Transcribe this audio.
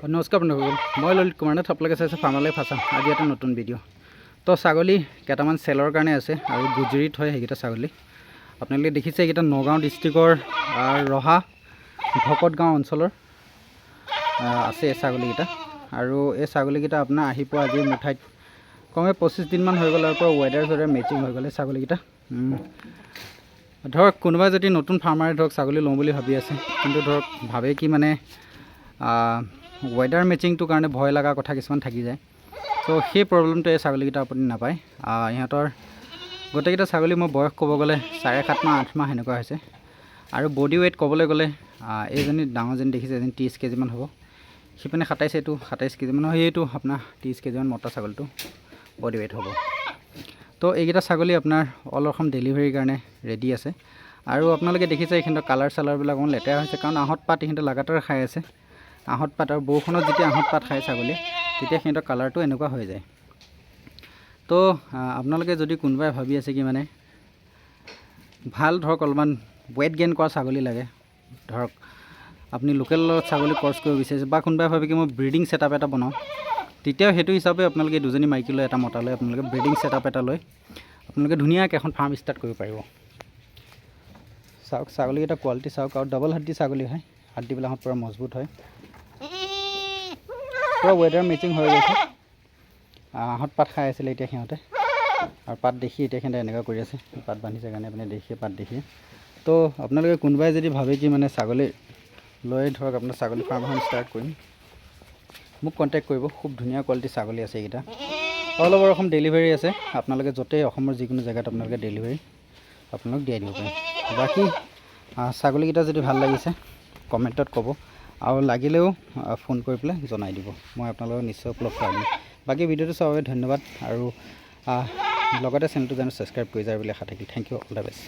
নমস্কাৰ বন্ধুসকল মই ললিত কুমাৰ নাথ আপোনালোকে চাইছে ফাৰ্মালৈ ফাচাম আজি এটা নতুন ভিডিঅ' তো ছাগলী কেইটামান চেলৰ কাৰণে আছে আৰু গুজৰিত হয় সেইকেইটা ছাগলী। আপোনালোকে দেখিছে এইকেইটা নগাঁও ডিষ্ট্ৰিক্টৰ ৰহা ভকত গাঁও অঞ্চলৰ আছে এই ছাগলীকেইটা। আৰু এই ছাগলীকেইটা আপোনাৰ আহি পোৱা আজি মোৰ ঠাইত কমে পঁচিছ দিনমান হৈ গ'ল আৰু পৰা ৱেডাৰ চৱেডাৰ মেচিং হৈ গ'ল ছাগলীকেইটা। ধৰক কোনোবাই যদি নতুন ফাৰ্মাৰে ধৰক ছাগলী লওঁ বুলি ভাবি আছে, কিন্তু ধৰক ভাবে কি মানে ৱেডাৰ মেচিংটোৰ কাৰণে ভয় লগা কথা কিছুমান থাকি যায়। ত' সেই প্ৰব্লেমটো এই ছাগলীকেইটা আপুনি নাপায়। ইহঁতৰ গোটেইকেইটা ছাগলী মই বয়স ক'ব গ'লে চাৰে সাত মাহ, আঠ মাহ সেনেকুৱা হৈছে। আৰু বডি ৱেইট ক'বলৈ গ'লে এইজনী ডাঙৰজনী দেখিছে, এজনী ত্ৰিছ কেজিমান হ'ব। সিপিনে সাতাইছ, এইটো সাতাইছ কেজিমান সেইটো আপোনাৰ ত্ৰিছ কেজিমান মতা ছাগলীটো বডি ৱেইট হ'ব। তো, এইকেইটা ছাগলী আপোনাৰ অল অসম ডেলিভাৰীৰ কাৰণে ৰেডি আছে। আৰু আপোনালোকে দেখিছে এইখিনিৰ কালাৰ চালাৰবিলাক অকণমান লেতেৰা হৈছে, কাৰণ আহঁত পাত এইখিনিতে লাগাতাৰ খাই আছে। আহঁত পাত আৰু বৰষুণত যেতিয়া আহঁত পাত খায় ছাগলী তেতিয়া সিহঁতৰ কালাৰটো এনেকুৱা হৈ যায়। তো আপোনালোকে যদি কোনোবাই ভাবি আছে কি মানে ভাল ধৰক অলপমান ৱেইট গেইন কৰা ছাগলী লাগে ধৰক আপুনি লোকেল ছাগলী ক্ৰছ কৰিব বিচাৰিছে বা কোনোবাই ভাবে কি মই ব্ৰিডিং ছেটআপ এটা বনাওঁ তেতিয়াও সেইটো হিচাপে আপোনালোকে দুজনী মাইকী লৈ এটা মতা লৈ আপোনালোকে ব্ৰিডিং ছেটআপ এটা লৈ আপোনালোকে ধুনীয়াকৈ এখন ফাৰ্ম ষ্টাৰ্ট কৰিব পাৰিব। চাওক ছাগলীকেইটা কোৱালিটি চাওক আৰু ডাবল হাড্ডি ছাগলী হয় হাড্ডিবিলাকত পূৰা মজবুত হয়। পূৰা ৱেডাৰ মেচিং হৈ গৈছে। আহঁত পাত খাই আছিলে এতিয়া সিহঁতে। আৰু পাত দেখি এতিয়া সিহঁতে এনেকুৱা কৰি আছে। পাত বান্ধিছে কাৰণে আপুনি দেখিয়ে, পাত দেখিয়ে। তো, আপোনালোকে কোনোবাই যদি ভাবে কি মানে ছাগলী লৈ ধৰক, আপোনাৰ ছাগলী ফাৰ্ম এখন ষ্টাৰ্ট কৰিম। মোক কণ্টেক্ট কৰিব। খুব ধুনীয়া কোৱালিটিৰ ছাগলী আছে এইকেইটা। অল অভাৰ অসম ডেলিভাৰী আছে। আপোনালোকে য'তেই অসমৰ যিকোনো জেগাত আপোনালোকে ডেলিভাৰী আপোনালোক দিয়াই দিব পাৰিম বাকী ছাগলীকেইটা যদি ভালো লাগিছে কমেণ্টত ক'ব। আৰু লাগিলেও ফোন কৰি পেলাই জনাই দিব। মই আপোনালোকক নিশ্চয় উপলব্ধ কৰাই দিম বাকী ভিডিঅ'টো চোৱাৰ বাবে ধন্যবাদ। আৰু লগতে চেনেলটো যেন ছাবস্ক্ৰাইব কৰি যায় বুলি আশা থাকিল। Thank you all the best